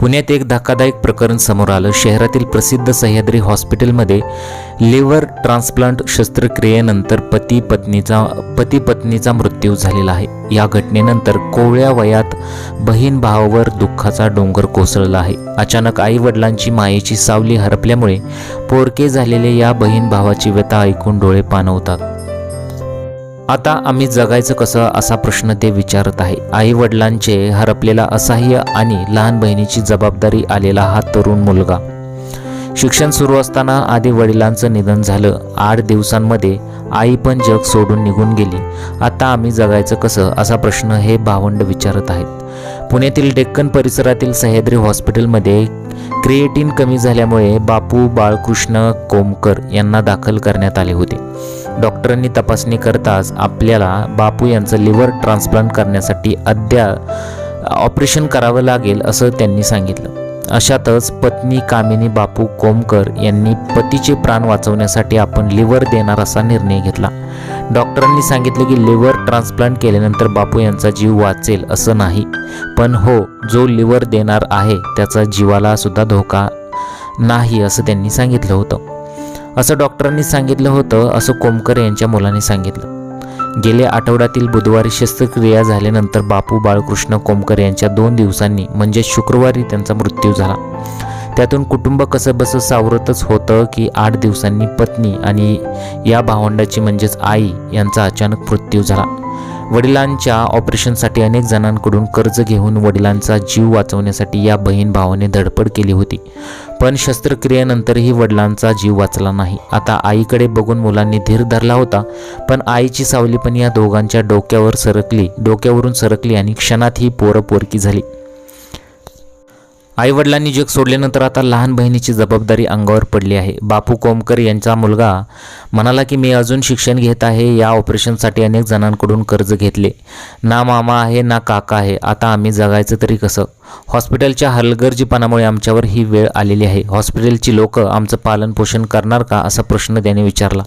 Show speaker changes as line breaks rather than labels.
पुण्यात एक धक्कादायक प्रकरण समोर आलं. शहरातील प्रसिद्ध सह्याद्री हॉस्पिटलमध्ये लिव्हर ट्रान्सप्लांट शस्त्रक्रियेनंतर पती पत्नीचा पती पत्नीचा मृत्यू झालेला आहे. या घटनेनंतर कोवळ्या वयात बहीण भावावर दुःखाचा डोंगर कोसळला आहे. अचानक आई वडिलांची मायेची सावली हरपल्यामुळे पोरके झालेले या बहीण भावाची व्यथा ऐकून डोळे पाणवतात आता आम्ही जगायचं कसं असा प्रश्न ते विचारत आहे. आई वडिलांचे हरपलेला असहाय्य आणि लहान बहिणीची जबाबदारी आलेला हा तरुण मुलगा. शिक्षण सुरू असताना आधी वडिलांचं निधन झालं. आठ दिवसांमध्ये आई पण जग सोडून निघून गेली. आता आम्ही जगायचं कसं असा प्रश्न हे भावंड विचारत आहेत. पुण्यातील डेक्कन परिसरातील सह्याद्री हॉस्पिटलमध्ये क्रिएटिन कमी झाल्यामुळे बापू बाळकृष्ण कोमकर यांना दाखल करण्यात आले होते. डॉक्टरांनी तपासणी करताच आपल्याला बापू यांचं लिव्हर ट्रान्सप्लांट करण्यासाठी अद्याप ऑपरेशन करावं लागेल असं त्यांनी सांगितलं. अशातच पत्नी कामिनी बापू कोमकर यांनी पतीचे प्राण वाचवण्यासाठी आपण लिव्हर देणार असा निर्णय घेतला. डॉक्टरांनी सांगितले की लिव्हर ट्रान्सप्लांट केल्यानंतर बापू यांचा जीव वाचेल असं नाही पण हो जो लिव्हर देणार आहे त्याचा जीवाला सुद्धा धोका नाही असं त्यांनी सांगितलं होतं. असं डॉक्टरांनी सांगितलं होतं असं कोमकर यांच्या मुलाने सांगितलं. गेल्या आठवड्यातील बुधवारी शस्त्रक्रिया झाल्यानंतर बापू बाळकृष्ण कोमकर यांच्या दोन दिवसांनी म्हणजे शुक्रवारी त्यांचा मृत्यू झाला. त्यातून कुटुंब कसं बसं सावरतच होतं की आठ दिवसांनी पत्नी आणि या भावंडाची म्हणजेच आई यांचा अचानक मृत्यू झाला. वडिलांच्या ऑपरेशनसाठी अनेक जणांकडून कर्ज घेऊन वडिलांचा जीव वाचवण्यासाठी या बहीण भावाने धडपड केली होती. पण शस्त्रक्रियेनंतरही वडिलांचा जीव वाचला नाही. आता आईकडे बघून मुलांनी धीर धरला होता पण आईची सावली पण या दोघांच्या डोक्यावर सरकली डोक्यावरून सरकली आणि क्षणात ही पोरं पोरकी झाली. आईवडिलांनी जग सोडल्यानंतर आता लहान बहिणीची जबाबदारी अंगावर पडली आहे. बापू कोमकर यांचा मुलगा म्हणाला की मी अजून शिक्षण घेत आहे. या ऑपरेशनसाठी अनेक जणांकडून कर्ज घेतले. ना मामा आहे ना काका आहे. आता आम्ही जगायचं तरी कसं? हॉस्पिटलच्या हलगर्जीपणामुळे आमच्यावर ही वेळ आलेली आहे. हॉस्पिटलची लोकं आमचं पालनपोषण करणार का? असा प्रश्न त्याने विचारला.